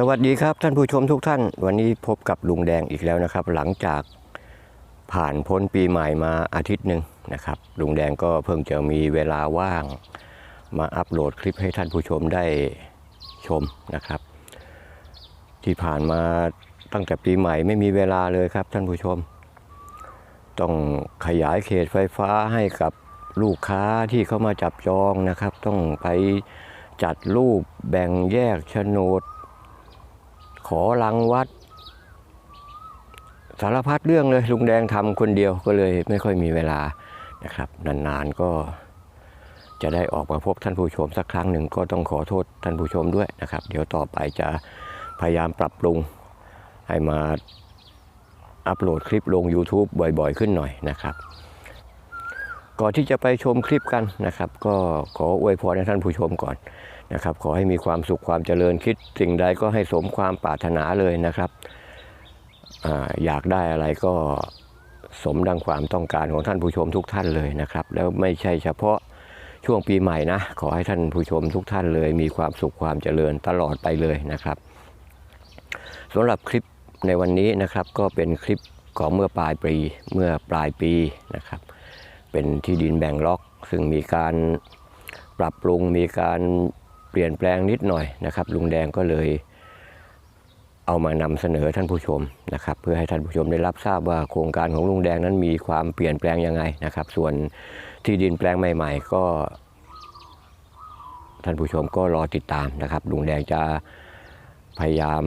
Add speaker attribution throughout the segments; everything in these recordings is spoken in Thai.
Speaker 1: สวัสดีครับท่านผู้ชมทุกท่าน วันนี้พบกับลุงแดงอีกแล้วนะครับ หลังจากผ่านพ้นปีใหม่มาอาทิตย์หนึ่งนะครับลุงแดงก็เพิ่งจะมีเวลาว่าง มาอัปโหลดคลิปให้ท่านผู้ชมได้ชมนะครับ ที่ผ่านมาตั้งแต่ปีใหม่ไม่มีเวลาเลยครับท่านผู้ชม ต้องขยายเขตไฟฟ้าให้กับลูกค้าที่เข้ามาจับจองนะครับ ต้องไปจัดรูปแบ่งแยกโฉนด ขอรังวัด สารพัดเรื่องเลยลุงแดงทำคนเดียวก็เลยไม่ค่อยมีเวลานะครับ นานๆก็จะได้ออกมาพบท่านผู้ชมสักครั้งหนึ่งก็ต้องขอโทษท่านผู้ชมด้วยนะครับ เดี๋ยวต่อไปจะพยายามปรับปรุงให้มาอัปโหลดคลิปลง YouTube บ่อยๆ ขึ้นหน่อยนะครับ ก่อนที่จะไปชมคลิปกันนะครับ ก็ขออวยพรให้ท่านผู้ชมก่อน นะครับ ขอให้มีความสุขความเจริญคิดสิ่งใดก็ให้สมความปรารถนาเลยนะครับออยากได้อะไรก็สมดังความต้องการของท่านผู้ชมทุกท่านเลยนะครับ แล้วไม่ใช่เฉพาะช่วงปีใหม่นะ ขอให้ท่านผู้ชมทุกท่านเลย มีความสุขความเจริญตลอดไปเลยนะครับสำหรับคลิปในวันนี้นะครับก็เป็นคลิปของเมื่อปลายปีเมื่อปลายปีนะครับ เป็นที่ดินแบ่งล็อก ซึ่งมีการปรับปรุงมีการ เปลี่ยนแปลงนิดหน่อยนะครับ ลุงแดงก็เลยเอามานำเสนอท่านผู้ชมนะครับ เพื่อให้ท่านผู้ชมได้รับทราบว่าโครงการของลุงแดงนั้นมีความเปลี่ยนแปลงยังไงนะครับ ส่วนที่ดินแปลงใหม่ ๆ ก็ ท่านผู้ชมก็รอติดตามนะครับ ลุงแดงจะพยายาม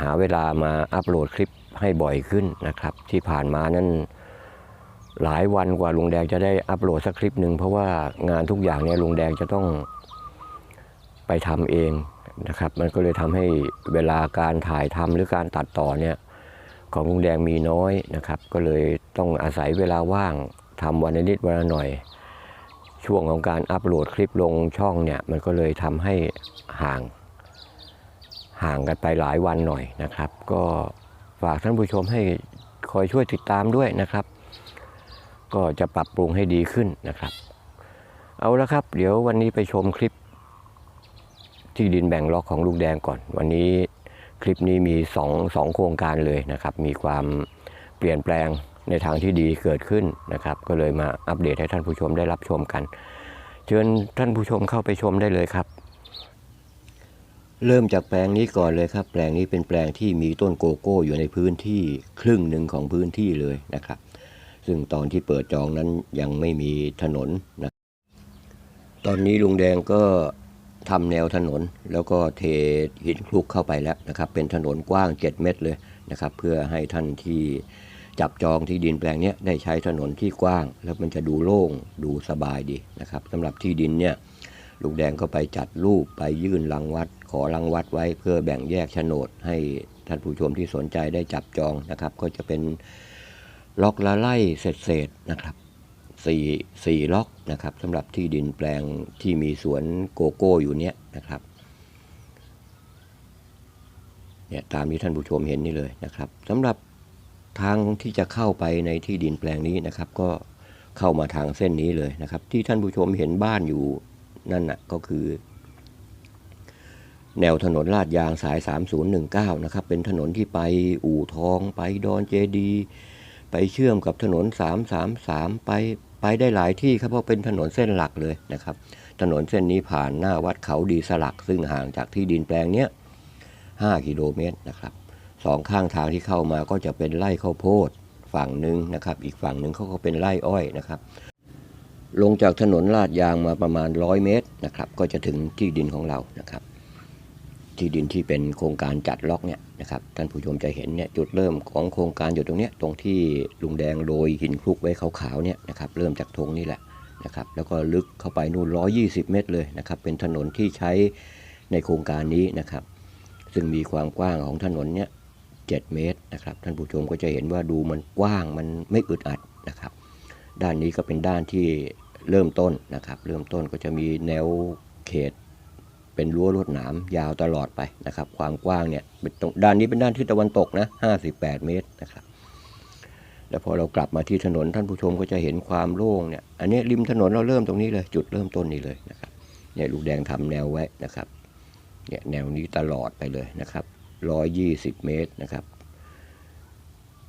Speaker 1: หาเวลามาอัปโหลดคลิปให้บ่อยขึ้นนะครับ ที่ผ่านมานั้นหลายวันกว่าลุงแดงจะได้อัปโหลดสักคลิปหนึ่งเพราะว่างานทุกอย่างเนี่ยลุงแดงจะต้อง ไปทำเองนะครับ มันก็เลยทำให้เวลาการถ่ายทำหรือการตัดต่อเนี่ยของลุงแดงมีน้อยนะครับ ก็เลยต้องอาศัยเวลาว่างทำวันนิดวันหน่อย ช่วงของการอัปโหลดคลิปลงช่องเนี่ยมันก็เลยทำให้ห่างห่างกันไปหลายวันหน่อยนะครับ ก็ฝากท่านผู้ชมให้คอยช่วยติดตามด้วยนะครับ ก็จะปรับปรุงให้ดีขึ้นนะครับ เอาละครับ เดี๋ยววันนี้ไปชมคลิป ที่ดินแบ่งล็อกของลูกแดงก่อน วันนี้คลิปนี้มีสองสองโครงการเลยนะครับ มีความเปลี่ยนแปลงในทางที่ดีเกิดขึ้นนะครับ ก็เลยมาอัปเดตให้ท่านผู้ชมได้รับชมกัน เชิญท่านผู้ชมเข้าไปชมได้เลยครับ เริ่มจากแปลงนี้ก่อนเลยครับ แปลงนี้เป็นแปลงที่มีต้นโกโก้อยู่ในพื้นที่ครึ่งหนึ่งของพื้นที่เลยนะครับ ซึ่งตอนที่เปิดจองนั้นยังไม่มีถนนนะตอนนี้ลุงแดงก็ ทำแนวถนน แล้วก็เทหินคลุกเข้าไปแล้วนะครับ เป็นถนนกว้าง 7 เมตรเลยนะครับ เพื่อให้ท่านที่จับจองที่ดินแปลงนี้ได้ใช้ถนนที่กว้าง แล้วมันจะดูโล่งดูสบายดีนะครับสำหรับที่ดินเนี่ยลุงแดงก็ไปจัดรูปไปยื่นรังวัด ขอรังวัดไว้เพื่อแบ่งแยกโฉนด ให้ท่านผู้ชมที่สนใจได้จับจองนะครับ ก็จะเป็นล็อกละไล่เศษๆนะครับ สี่ล็อกนะครับสำหรับที่ดินแปลงที่มีสวนโกโก้อยู่เนี้ยนะครับเนี่ยตามที่ท่านผู้ชมเห็นนี่เลยนะครับสำหรับทางที่จะเข้าไปในที่ดินแปลงนี้นะครับ ก็เข้ามาทางเส้นนี้เลยนะครับ ที่ท่านผู้ชมเห็นบ้านอยู่นั่นน่ะก็คือ แนวถนนลาดยางสาย 3019 นะครับ เป็นถนนที่ไปอู่ทองไปดอนเจดี ไปเชื่อมกับถนน 333 ไป ไปได้หลายที่ครับเพราะเป็นถนนเส้นหลักเลยนะครับ ถนนเส้นนี้ผ่านหน้าวัดเขาดีสลัก ซึ่งห่างจากที่ดินแปลงเนี้ย5กิโลเมตรนะครับสองข้างทางที่เข้ามาก็จะเป็นไร่ข้าวโพดฝั่งหนึ่งนะครับ อีกฝั่งหนึ่งเขาก็เป็นไร่อ้อยนะครับ ลงจากถนนลาดยางมาประมาณ 100 เมตรนะครับ ก็จะถึงที่ดินของเรานะครับ ที่ดินที่เป็นโครงการจัดล็อกเนี่ยนะครับท่านผู้ชมจะเห็นเนี่ยจุดเริ่มของโครงการอยู่ตรงเนี้ยตรงที่ลุงแดงโรยหินคลุกไว้ขาวๆเนี่ยนะครับเริ่มจากธงนี่แหละนะครับแล้วก็ลึกเข้าไปนู่น120 เมตรเลยนะครับเป็นถนนที่ใช้ในโครงการนี้นะครับ ซึ่งมีความกว้างของถนนเนี่ย7เมตรนะครับท่านผู้ชมก็จะเห็นว่าดูมันกว้างมันไม่อึดอัดนะครับ ด้านนี้ก็เป็นด้านที่เริ่มต้นนะครับ เริ่มต้นก็จะมีแนวเขต เป็นรั้วลวดหนามยาวตลอดไปนะครับ ความกว้างเนี่ยเป็นตรงด้านนี้เป็นด้านทิศตะวันตกนะ58 เมตรนะครับแล้วพอเรากลับมาที่ถนนท่านผู้ชมก็จะเห็นความโล่งเนี่ยอันนี้ริมถนนเราเริ่มตรงนี้เลย จุดเริ่มต้นนี้เลยนะครับเนี่ยลูกแดงทำแนวไว้นะครับเนี่ยแนวนี้ตลอดไปเลยนะครับ 120 เมตรนะครับ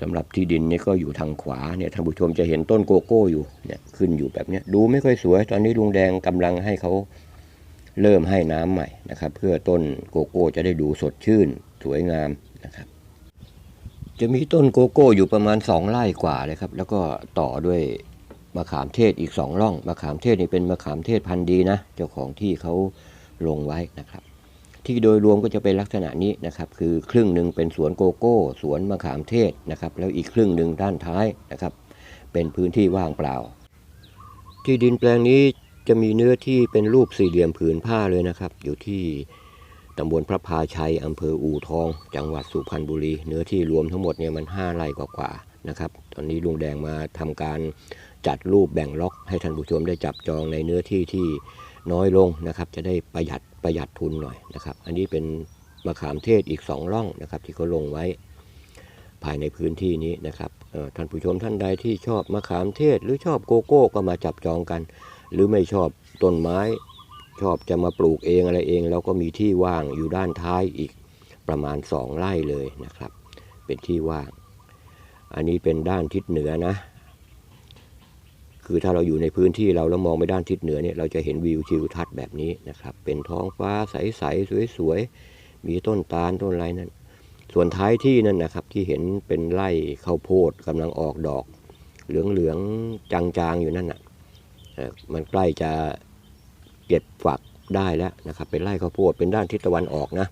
Speaker 1: สำหรับที่ดินเนี่ยก็อยู่ทางขวาเนี่ยท่านผู้ชมจะเห็นต้นโกโก้อยู่เนี่ยขึ้นอยู่แบบนี้ดูไม่ค่อยสวย ตอนนี้ลุงแดงกำลังให้เขา เริ่มให้น้ำใหม่นะครับ เพื่อต้นโกโก้จะได้ดูสดชื่นสวยงามนะครับ จะมีต้นโกโก้อยู่ประมาณสองไร่กว่าเลยครับ แล้วก็ต่อด้วยมะขามเทศอีกสองร่องมะขามเทศนี่เป็นมะขามเทศพันธุ์ดีนะ เจ้าของที่เขาลงไว้นะครับ ที่โดยรวมก็จะเป็นลักษณะนี้นะครับ คือครึ่งหนึ่งเป็นสวนโกโก้ สวนมะขามเทศนะครับ แล้วอีกครึ่งหนึ่งด้านท้ายนะครับ เป็นพื้นที่ว่างเปล่า ที่ดินแปลงนี้ จะมีเนื้อที่เป็นรูปสี่เหลี่ยมผืนผ้าเลยนะครับ อยู่ที่ตำบลพระพาชัยอำเภออู่ทอง จังหวัดสุพรรณบุรี เนื้อที่รวมทั้งหมดเนี่ยมัน5ไร่กว่าๆนะครับ ตอนนี้ลุงแดงมาทำการจัดรูปแบ่งล็อกให้ท่านผู้ชมได้จับจองในเนื้อที่ที่น้อยลงนะครับ จะได้ประหยัดประหยัดทุนหน่อยนะครับ อันนี้เป็นมะขามเทศอีกสองร่องนะครับ ที่เขาลงไว้ภายในพื้นที่นี้นะครับท่านผู้ชมท่านใดที่ชอบมะขามเทศหรือชอบโกโก้ก็มาจับจองกัน หรือไม่ชอบต้นไม้ ชอบจะมาปลูกเองอะไรเองเราก็มีที่ว่างอยู่ด้านท้ายอีกประมาณสองไร่เลยนะครับ เป็นที่ว่าง อันนี้เป็นด้านทิศเหนือนะ คือถ้าเราอยู่ในพื้นที่เราแล้วมองไปด้านทิศเหนือเนี่ยเราจะเห็นวิวทิวทัศน์แบบนี้นะครับ เป็นท้องฟ้าใสๆสวยๆมีต้นตาลต้นอะไรนั่นส่วนท้ายที่นั่นนะครับที่เห็นเป็นไร่ข้าวโพดกำลังออกดอก เหลืองๆจางๆอยู่นั่นน่ะเอ่อ มันใกล้จะเก็บฝักได้แล้วนะครับ เป็นไร่ข้าวโพดเป็นด้านทิศตะวันออกนะ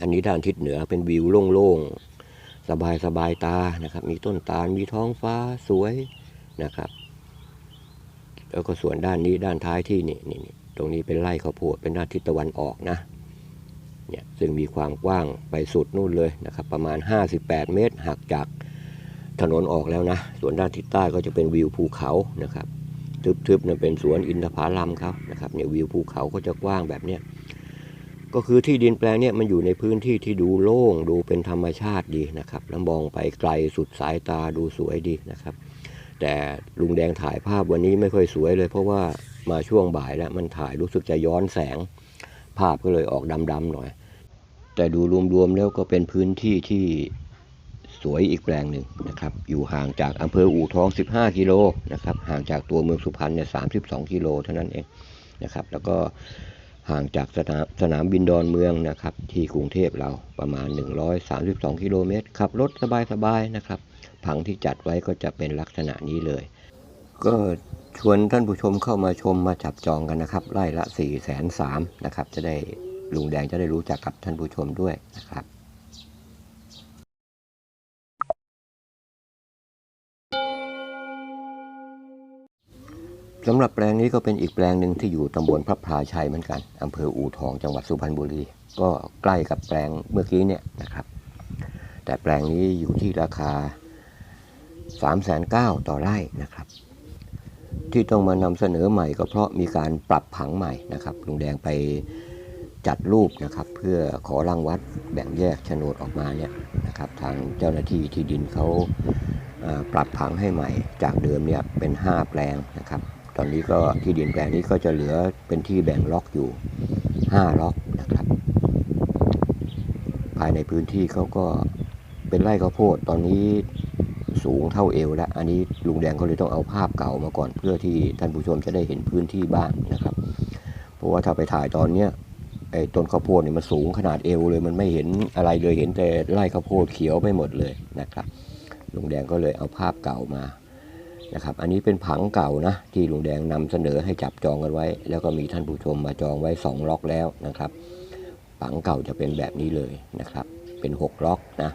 Speaker 1: อันนี้ด้านทิศเหนือเป็นวิวโล่งๆ สบายๆตานะครับ มีต้นตาลมีท้องฟ้าสวยนะครับ แล้วก็ส่วนด้านนี้ด้านท้ายที่นี่นี่นี่ตรงนี้เป็นไร่ข้าวโพดเป็นด้านทิศตะวันออกนะเนี่ยซึ่งมีความกว้างไปสุดนู่นเลยนะครับ ประมาณ 58 เมตรหักจากถนนออกแล้วนะ ส่วนด้านทิศใต้ก็จะเป็นวิวภูเขานะครับ ทึบๆเนี่ยเป็นสวนอินทผลัมครับนะครับเนี่ยวิวภูเขาก็จะกว้างแบบเนี้ยก็คือที่ดินแปลงเนี่ยมันอยู่ในพื้นที่ที่ดูโล่งดูเป็นธรรมชาติดีนะครับ แล้วมองไปไกลสุดสายตาดูสวยดีนะครับ แต่ลุงแดงถ่ายภาพวันนี้ไม่ค่อยสวยเลย เพราะว่ามาช่วงบ่ายแล้วมันถ่ายรู้สึกจะย้อนแสง ภาพก็เลยออกดำๆหน่อย แต่ดูรวมๆแล้วก็เป็นพื้นที่ที่ สวยอีกแปลงหนึ่งนะครับ อยู่ห่างจากอำเภออู่ทอง 15 กิโลนะครับ ห่างจากตัวเมืองสุพรรณเนี่ย32 กิโลเท่านั้นเองนะครับ แล้วก็ห่างจากสนามสนามบินดอนเมืองนะครับ ที่กรุงเทพเราประมาณ 132 กิโลเมตร ขับรถสบายๆนะครับ ผังที่จัดไว้ก็จะเป็นลักษณะนี้เลย ก็ชวนท่านผู้ชมเข้ามาชมมาจับจองกันนะครับไร่ละ4ี่แสนสามนะครับ จะได้ลุงแดงจะได้รู้จักกับท่านผู้ชมด้วยนะครับ สำหรับแปลงนี้ก็เป็นอีกแปลงหนึ่งที่อยู่ตำบลพระพลาชัยเหมือนกันอำเภออู่ทองจังหวัดสุพรรณบุรี ก็ใกล้กับแปลงเมื่อกี้เนี่ยนะครับ แต่แปลงนี้อยู่ที่ราคา3 9 0 0 0ต่อไร่นะครับ ที่ต้องมานำเสนอใหม่ก็เพราะมีการปรับผังใหม่นะครับลุงแดงไปจัดรูปนะครับ เพื่อขอรังวัดแบ่งแยกโฉนดออกมาเนี่ยนะครับ ทางเจ้าหน้าที่ที่ดินเขาอ่าปรับผังให้ใหม่ จากเดิมเนี่ยเป็น 5 แปลงนะครับ ตอนนี้ก็ที่ดินแปลงนี้ก็จะเหลือเป็นที่แบ่งล็อกอยู่ 5 ล็อกนะครับ ภายในพื้นที่เขาก็เป็นไร่ข้าวโพดตอนนี้สูงเท่าเอวแล้ว อันนี้ลุงแดงเขาเลยต้องเอาภาพเก่ามาก่อนเพื่อที่ท่านผู้ชมจะได้เห็นพื้นที่บ้างนะครับ เพราะว่าถ้าไปถ่ายตอนเนี้ยไอ้ต้นข้าวโพดเนี่ยมันสูงขนาดเอวเลยมันไม่เห็นอะไรเลยเห็นแต่ไร่ข้าวโพดเขียวไปหมดเลยนะครับลุงแดงก็เลยเอาภาพเก่ามา นะครับอันนี้เป็นผังเก่านะที่ลุงแดงนำเสนอให้จับจองกันไว้ แล้วก็มีท่านผู้ชมมาจองไว้สองล็อกแล้วนะครับ ผังเก่าจะเป็นแบบนี้เลยนะครับ เป็นหกล็อกนะ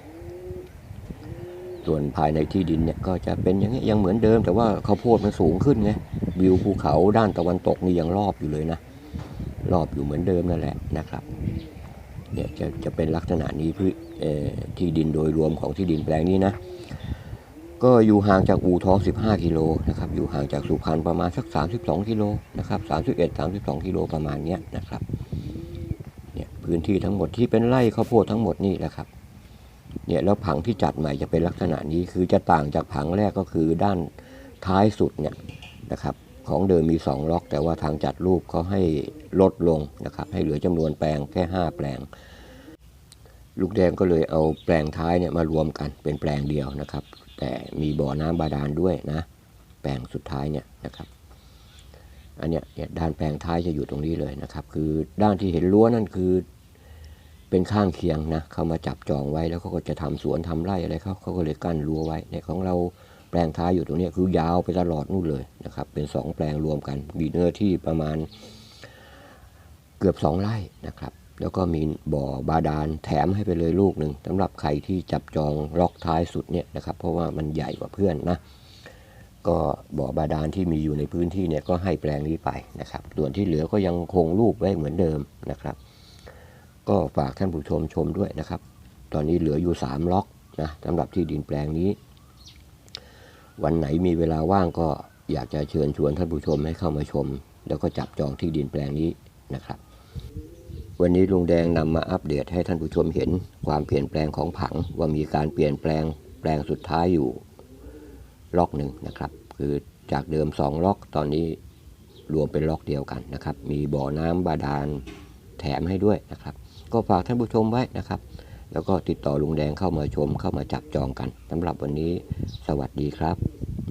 Speaker 1: ส่วนภายในที่ดินเนี่ยก็จะเป็นอย่างนี้ยยังเหมือนเดิม แต่ว่าข้าวโพดมันสูงขึ้นไงวิวภูเขาด้านตะวันตกนี่ยังรอบอยู่เลยนะ รอบอยู่เหมือนเดิมนั่นแหละนะครับเนี่ยจะจะเป็นลักษณะนี้พื้นที่ดินโดยรวมของที่ดินแปลงนี้นะ ก็อยู่ห่างจากอู่ทอง 15 กิโลนะครับอยู่ห่างจากสุพรรณประมาณสัก 32 กิโลนะครับ31 32 กิโลประมาณเนี้ยนะครับเนี่ยพื้นที่ทั้งหมดที่เป็นไร่ข้าวโพดทั้งหมดนี่แหละครับเนี่ยแล้วผังที่จัดใหม่จะเป็นลักษณะนี้คือจะต่างจากผังแรกก็คือด้านท้ายสุดเนี่ยนะครับของเดิมมี 2 ล็อก แต่ว่าทางจัดรูปเขาให้ลดลงนะครับให้เหลือจำนวนแปลงแค่ 5 แปลง ลูกแดงก็เลยเอาแปลงท้ายเนี่ยมารวมกันเป็นแปลงเดียวนะครับ แต่มีบ่อน้ำบาดาลด้วยนะ แปลงสุดท้ายเนี่ยนะครับ อันเนี้ยด้านแปลงท้ายจะอยู่ตรงนี้เลยนะครับ คือด้านที่เห็นรั้วนั่นคือเป็นข้างเคียงนะเขามาจับจองไว้แล้วเขาก็จะทำสวนทำไร่อะไรเขาเขาก็เลยกั้นรั้วไว้ในของเราแปลงท้ายอยู่ตรงนี้คือยาวไปตลอดนู่นเลยนะครับ เป็นสองแปลงรวมกันมีเนื้อที่ประมาณเกือบสองไร่นะครับ แล้วก็มีบ่อบาดาลแถมให้ไปเลยลูกหนึ่งสำหรับใครที่จับจองล็อกท้ายสุดเนี่ยนะครับ เพราะว่ามันใหญ่กว่าเพื่อนนะ ก็บ่อบาดาลที่มีอยู่ในพื้นที่เนี่ยก็ให้แปลงนี้ไปนะครับ ส่วนที่เหลือก็ยังคงรูปไว้เหมือนเดิมนะครับ ก็ฝากท่านผู้ชมชมด้วยนะครับ ตอนนี้เหลืออยู่ 3 ล็อกนะสำหรับที่ดินแปลงนี้ วันไหนมีเวลาว่างก็อยากจะเชิญชวนท่านผู้ชมให้เข้ามาชม แล้วก็จับจองที่ดินแปลงนี้นะครับ วันนี้ลุงแดงนำมาอัปเดตให้ท่านผู้ชมเห็นความเปลี่ยนแปลงของผังว่ามีการเปลี่ยนแปลงแปลงสุดท้ายอยู่ล็อกหนึ่งนะครับ คือจากเดิม 2 ล็อกตอนนี้รวมเป็นล็อกเดียวกันนะครับ มีบ่อน้ำบาดาลแถมให้ด้วยนะครับ ก็ฝากท่านผู้ชมไว้นะครับ แล้วก็ติดต่อลุงแดงเข้ามาชมเข้ามาจับจองกันสำหรับวันนี้ สวัสดีครับ